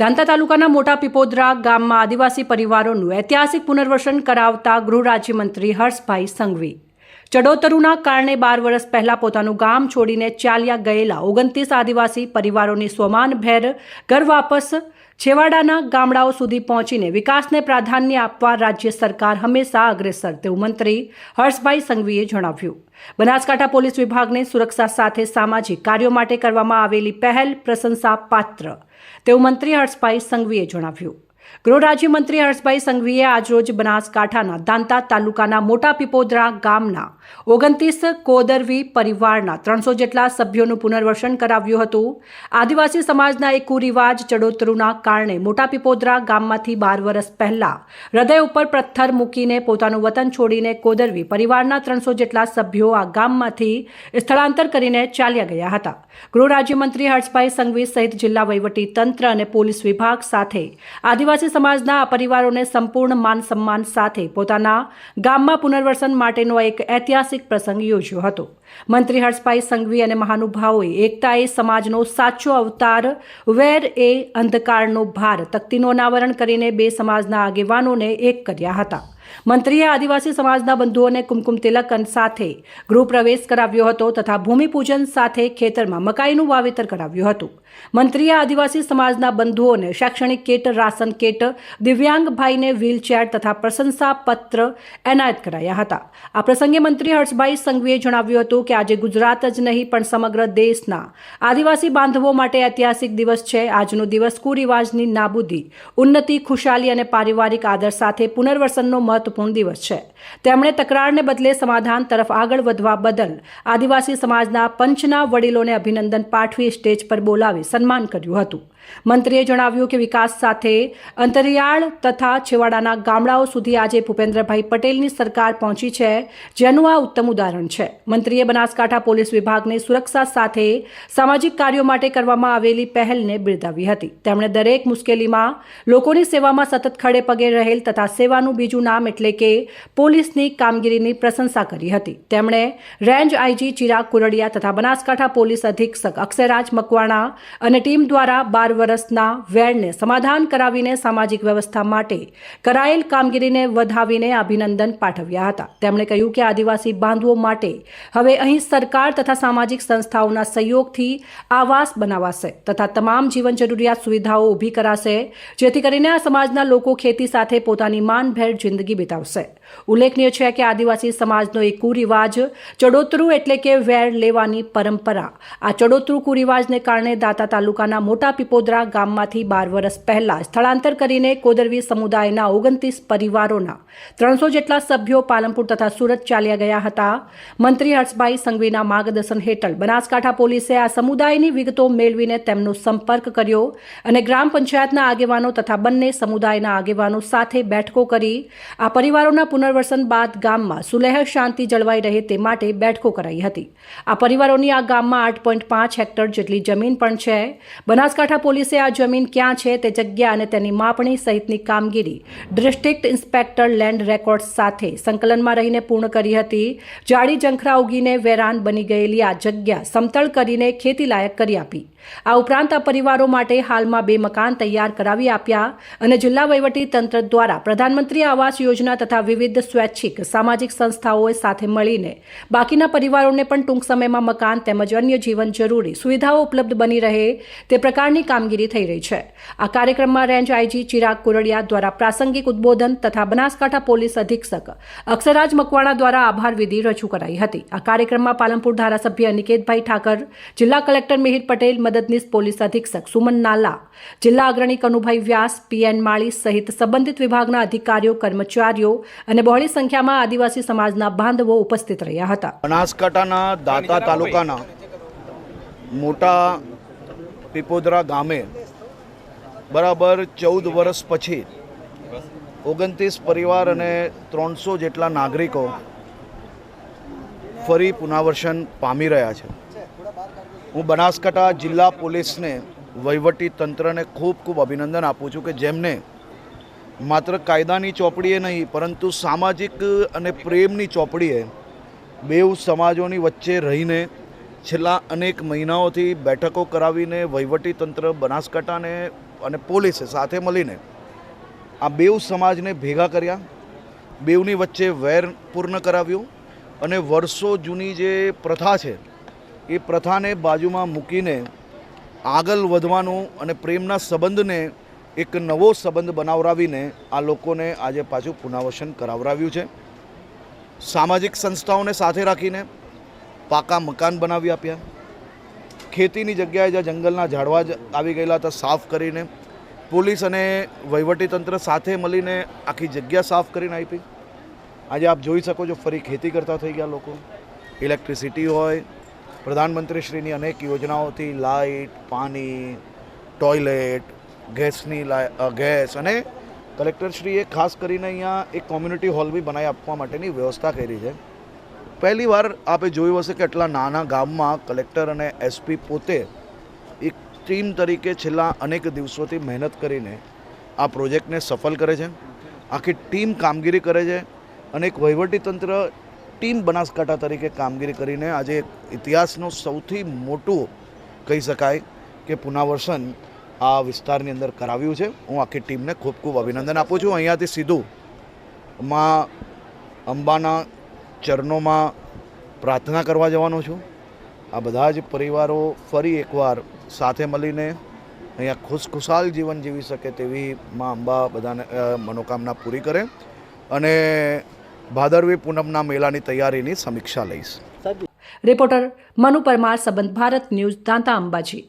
દાંતા તાલુકાના મોટા પીપોદરા ગામમાં આદિવાસી પરિવારોનું ઐતિહાસિક પુનર્વસન કરાવતા ગૃહ રાજ્યમંત્રી હર્ષભાઈ સંઘવી. ચડોતરુના કારણે બાર વર્ષ પહેલા પોતાનું ગામ છોડીને ચાલ્યા ગયેલા ઓગણત્રીસ આદિવાસી પરિવારોની સ્વમાનભેર ઘર વાપસ છેવાડાના ગામડાઓ સુધી પહોંચીને વિકાસને પ્રાધાન્ય આપવા રાજ્ય સરકાર હંમેશા અગ્રેસર, તેવું મંત્રી હર્ષભાઈ સંઘવીએ જણાવ્યું. બનાસકાંઠા પોલીસ વિભાગને સુરક્ષા સાથે સામાજિક કાર્યો માટે કરવામાં આવેલી પહેલ પ્રશંસા પાત્ર તેવું મંત્રી હર્ષભાઈ સંઘવીએ જણાવ્યું. ગૃહ રાજ્યમંત્રી હર્ષભાઈ સંઘવીએ આજરોજ બનાસકાંઠાના દાંતા તાલુકાના મોટા પીપોદરા ગામના ઓગણત્રીસ કોદરવી પરિવારના ત્રણસો જેટલા સભ્યોનું પુનર્વસન કરાવ્યું હતું. આદિવાસી સમાજના એક કુરિવાજ ચડોતરુના કારણે મોટા પીપોદરા ગામમાંથી બાર વર્ષ પહેલા હૃદય ઉપર પથ્થર મૂકીને પોતાનું વતન છોડીને કોદરવી પરિવારના ત્રણસો જેટલા સભ્યો આ ગામમાંથી સ્થળાંતર કરીને ચાલ્યા ગયા હતા. ગૃહ રાજ્યમંત્રી હર્ષભાઈ સંઘવી સહિત જિલ્લા વહીવટી તંત્ર અને પોલીસ વિભાગ સાથે આદિવાસી સમાજના આ પરિવારોને સંપૂર્ણ માન સન્માન સાથે પોતાના ગામમાં પુનર્વસન માટેનો એક ઐતિહાસિક પ્રસંગ યોજ્યો હતો. મંત્રી હર્ષભાઈ સંઘવી અને મહાનુભાવોએ એકતા એ સમાજનો સાચો અવતાર, વેર એ અંધકારનો ભાર, તકતીનું અનાવરણ કરીને બે સમાજના આગેવાનોને એક કર્યા હતા. મંત્રીએ આદિવાસી સમાજના બંધુઓને કુમકુમ તિલક સાથે ગૃહપ્રવેશ કરાવ્યો હતો તથા ભૂમિપૂજન સાથે ખેતરમાં મકાઈનું વાવેતર કરાવ્યું હતું. મંત્રીએ આદિવાસી સમાજના બંધુઓને શૈક્ષણિક કીટ, રાશન કીટ, દિવ્યાંગ ભાઈને વ્હીલચેર તથા પ્રશંસા પત્ર એનાયત કરાયા હતા. આ પ્રસંગે મંત્રી હર્ષભાઈ સંઘવીએ જણાવ્યું હતું કે આજે ગુજરાત જ નહીં, પણ સમગ્ર દેશના આદિવાસી બાંધવો માટે ઐતિહાસિક દિવસ છે. આજનો દિવસ કુરિવાજની નાબૂદી, ઉન્નતિ, ખુશાલી અને પારિવારિક આદર સાથે પુનર્વસનનો મહત્વપૂર્ણ દિવસ છે. તેમણે તકરારને બદલે સમાધાન તરફ આગળ વધવા બદલ આદિવાસી સમાજના પંચના વડીલોને અભિનંદન પાઠવી સ્ટેજ પર બોલાવી સન્માન કર્યું હતું. મંત્રીએ જણાવ્યું કે વિકાસ સાથે અંતરિયાળ તથા છેવાડાના ગામડાઓ સુધી આજે ભૂપેન્દ્રભાઈ પટેલની સરકાર પહોંચી છે, જેનું આ ઉત્તમ ઉદાહરણ છે. મંત્રીએ બનાસકાંઠા પોલીસ વિભાગને સુરક્ષા સાથે સામાજિક કાર્યો માટે કરવામાં આવેલી પહેલને બિરદાવી હતી. તેમણે દરેક મુશ્કેલીમાં લોકોની સેવામાં સતત ખડે પગે રહેલ તથા સેવાનું બીજું નામ એટલે કે પોલીસની કામગીરીની પ્રશંસા કરી હતી. તેમણે રેન્જ આઈજી ચિરાગ કુરડિયા તથા બનાસકાંઠા પોલીસ અધિક્ષક અક્ષયરાજ મકવાણા અને ટીમ દ્વારા બાર વર્ષના વેરને સમાધાન કરાવીને સામાજિક વ્યવસ્થા માટે કરાયેલ કામગીરીને વધાવીને અભિનંદન પાઠવ્યા હતા. તેમણે કહ્યું કે આદિવાસી બાંધવો માટે હવે અહીં સરકાર તથા સામાજિક સંસ્થાઓના સહયોગથી આવાસ બનાવાશે તથા તમામ જીવન જરૂરિયાત સુવિધાઓ ઊભી કરાશે, જેથી કરીને આ સમાજના લોકો ખેતી સાથે પોતાની માનભેર જિંદગી વિતાવશે. ઉલ્લેખનીય છે કે આદિવાસી સમાજનો એક કુરિવાજ ચડોતરું એટલે કે વેર લેવાની પરંપરા. આ ચડોતરું કુરિવાજને કારણે દાતા તાલુકાના મોટા પીપોદરા ગામમાંથી બાર વર્ષ પહેલા સ્થળાંતર કરીને કોદરવી સમુદાયના ઓગણત્રીસ પરિવારોના ત્રણસો જેટલા સભ્યો પાલનપુર તથા સુરત ચાલ્યા ગયા હતા. મંત્રી હર્ષભાઈ સંઘવીના માર્ગદર્શન હેઠળ બનાસકાંઠા પોલીસે આ સમુદાયની વિગતો મેળવીને તેમનો સંપર્ક કર્યો અને ગ્રામ પંચાયતના આગેવાનો તથા બંને સમુદાયના આગેવાનો સાથે બેઠકો કરી આ પરિવારોના પુનર્વસન બાદ ગામમાં સુલેહ શાંતિ જળવાઈ રહે તે માટે બેઠકો કરાઈ હતી. આ પરિવારોની આ ગામમાં આઠ પોઈન્ટ પાંચ હેક્ટર જેટલી જમીન પણ છે. બનાસકાંઠા પોલીસે આ જમીન ક્યાં છે તે જગ્યા અને તેની માપણી સહિતની કામગીરી ડિસ્ટ્રિક્ટ ઇન્સ્પેક્ટર લેન્ડ રેકોર્ડ્સ સાથે સંકલનમાં રહીને પૂર્ણ કરી હતી. જાડી જંખરા ઉગીને વેરાન બની ગયેલી આ જગ્યા સમતળ કરીને ખેતીલાયક કરી આપી. આ ઉપરાંત આ પરિવારો માટે હાલમાં બે મકાન તૈયાર કરાવી આપ્યા અને જિલ્લા વહીવટી તંત્ર દ્વારા પ્રધાનમંત્રી આવાસ યોજના તથા વિવિધ સ્વૈચ્છિક, સામાજિક સંસ્થાઓએ સાથે મળીને બાકીના પરિવારોને પણ ટૂંક સમયમાં મકાન તેમજ અન્ય જીવન જરૂરી સુવિધાઓ ઉપલબ્ધ બની રહે તે પ્રકારની કામગીરી થઈ રહી છે. આ કાર્યક્રમમાં રેન્જ આઈજી ચિરાગ કુરડિયા દ્વારા પ્રાસંગિક ઉદબોધન તથા બનાસકાંઠા પોલીસ અધિક્ષક અક્ષરાજ મકવાણા દ્વારા આભાર વિધિ રજૂ કરાઈ હતી. આ કાર્યક્રમમાં પાલનપુર ધારાસભ્ય અનિકેતભાઈ ઠાકર, જિલ્લા કલેક્ટર મિહિર પટેલ, મદદનીશ પોલીસ અધિક્ષક સુમન નાલા, જિલ્લા અગ્રણી કનુભાઈ વ્યાસ પીએન માળી સહિત સંબંધિત વિભાગના અધિકારીઓ, કર્મચારીઓ અને બહોળી સંખ્યામાં આદિવાસી સમાજના બાંધવો ઉપસ્થિત રહ્યા હતા. બનાસકાંઠાના દાતા તાલુકાના મોટા પીપોદરા ગામે બરાબર ચૌદ વર્ષ પછી ઓગણત્રીસ પરિવાર અને ત્રણસો જેટલા નાગરિકો ફરી પુનાવર્ષન પામી રહ્યા છે. હું બનાસકાંઠા જિલ્લા પોલીસને વહીવટી તંત્રને ખૂબ ખૂબ અભિનંદન આપું છું કે જેમને માત્ર કાયદાની ચોપડીએ નહીં, પરંતુ સામાજિક અને પ્રેમની ચોપડીએ બેઉ સમાજોની વચ્ચે રહીને છેલ્લા અનેક મહિનાઓથી બેઠકો કરાવીને તંત્ર, બનાસકાંઠાને અને પોલીસે સાથે મળીને આ બેઉ સમાજને ભેગા કર્યા. બેઉની વચ્ચે વેર પૂર્ણ કરાવ્યું અને વર્ષો જૂની જે પ્રથા છે, એ પ્રથાને બાજુમાં મૂકીને આગળ વધવાનું અને પ્રેમના સંબંધને એક નવો સંબંધ બનાવરાવીને આ લોકોને આજે પાછું પુનરાવસન કરાવરાવ્યું છે. સામાજિક સંસ્થાઓને સાથે રાખીને પાકા મકાન બનાવી આપ્યા. ખેતીની જગ્યાએ જ્યાં જંગલના ઝાડવા જ આવી ગયેલા હતા, સાફ કરીને પોલીસ અને વહીવટીતંત્ર સાથે મળીને આખી જગ્યા સાફ કરીને આપી. આજે આપ જોઈ શકો છો, ફરી ખેતી કરતા થઈ ગયા લોકો. ઇલેક્ટ્રિસિટી હોય, પ્રધાનમંત્રીશ્રીની અનેક યોજનાઓથી લાઇટ, પાણી, ટોયલેટ ગેસની ગેસ અને કલેક્ટરશ્રીએ ખાસ કરીને અહીંયા એક કોમ્યુનિટી હોલ બી બનાવી આપવા માટેની વ્યવસ્થા કરી છે. પહેલી વાર આપે જોયું હશે કે એટલા નાના ગામમાં કલેક્ટર અને એસપી પોતે એક ટીમ તરીકે છેલ્લા અનેક દિવસોથી મહેનત કરીને આ પ્રોજેક્ટને સફળ કરે છે. આખી ટીમ કામગીરી કરે છે અને એક વહીવટીતંત્ર ટીમ બનાસકાંઠા તરીકે કામગીરી કરીને આજે ઇતિહાસનું સૌથી મોટું કહી શકાય કે પુનઃવર્ષન આ વિસ્તારની અંદર કરાવ્યું છે. હું આખી ટીમને ખૂબ ખૂબ અભિનંદન આપું છું. અહીંયાથી સીધું માં અંબાના ચરણોમાં પ્રાર્થના કરવા જવાનો છું. આ બધા જ પરિવારો ફરી એકવાર સાથે મળીને અહીંયા ખુશખુશાલ જીવન જીવી શકે તેવી માં અંબા બધાને મનોકામના પૂરી કરે અને ભાદરવી પૂનમના મેળાની તૈયારીની સમીક્ષા લઈશ. રિપોર્ટર મનુ પરમાર, સંબંધ ભારત ન્યૂઝ, દાંતા અંબાજી.